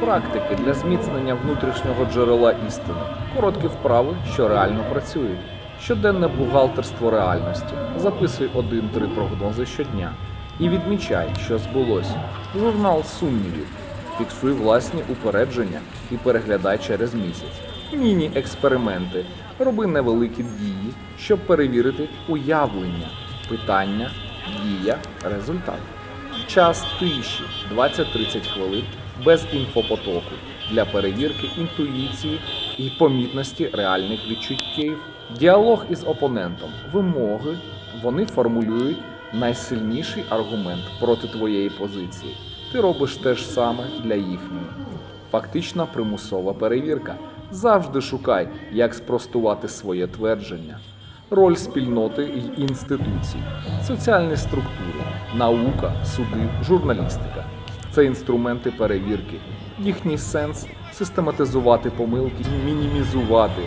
Практики для зміцнення внутрішнього джерела істини, короткі вправи, що реально працюють. Щоденне бухгалтерство реальності. Записуй один-три прогнози щодня і відмічай, що збулось. Журнал сумнівів. Фіксуй власні упередження і переглядай через місяць. Міні-експерименти. Роби невеликі дії, щоб перевірити уявлення, питання, дія, результат. Час тиші 20-30 хвилин без інфопотоку для перевірки інтуїції і помітності реальних відчуттів. Діалог із опонентом, вимоги. Вони формулюють найсильніший аргумент проти твоєї позиції. Ти робиш те ж саме для їхньої. Фактична примусова перевірка. Завжди шукай, як спростувати своє твердження. Роль спільноти й інституцій, соціальні структури, наука, суди, журналістика це інструменти перевірки. Їхній сенс систематизувати помилки, мінімізувати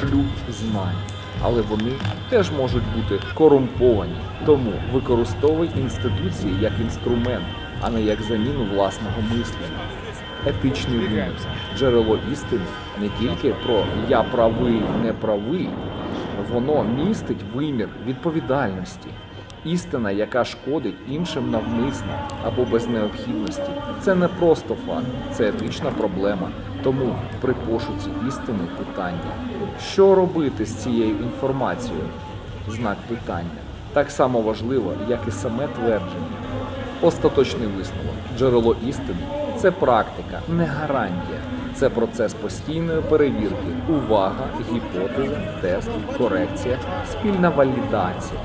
шлюб знань. Але вони теж можуть бути корумповані. Тому використовуй інституції як інструмент, а не як заміну власного мислення етичний вимір, джерело істини не тільки про я правий, не правий, воно містить вимір відповідальності. Істина, яка шкодить іншим навмисно або без необхідності, це не просто факт, це етична проблема. Тому при пошуці істини питання, що робити з цією інформацією? Знак питання так само важливо, як і саме твердження. Остаточний висновок. Джерело істини це практика, не гарантія. Це процес постійної перевірки, увага, гіпотези, тест, корекція, спільна валідація.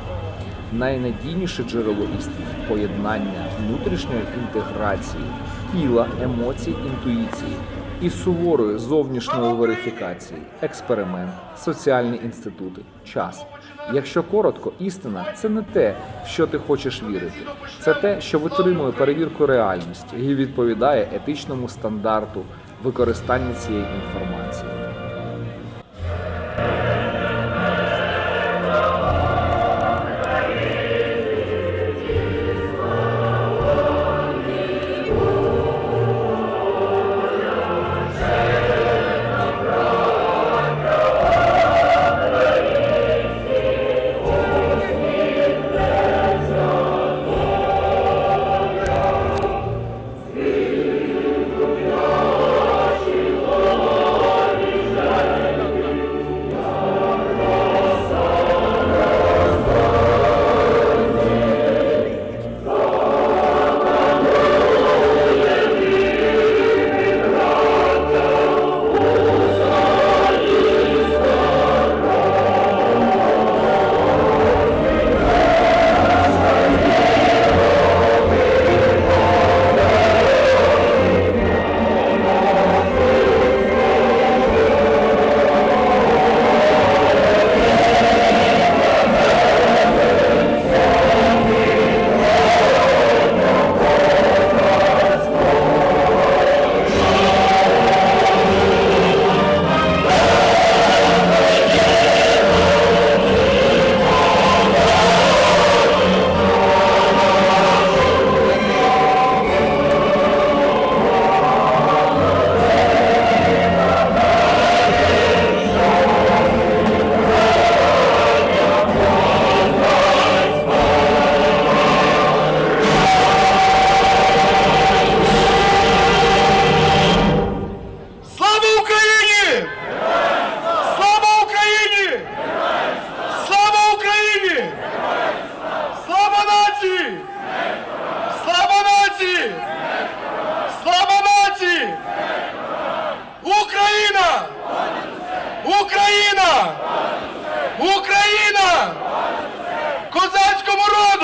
Найнадійніше джерело істини поєднання внутрішньої інтеграції, тіла, емоцій, інтуїції і суворої зовнішньої верифікації, експеримент, соціальні інститути, час. Якщо коротко, істина це не те, в що ти хочеш вірити, це те, що витримує перевірку реальності і відповідає етичному стандарту використання цієї інформації.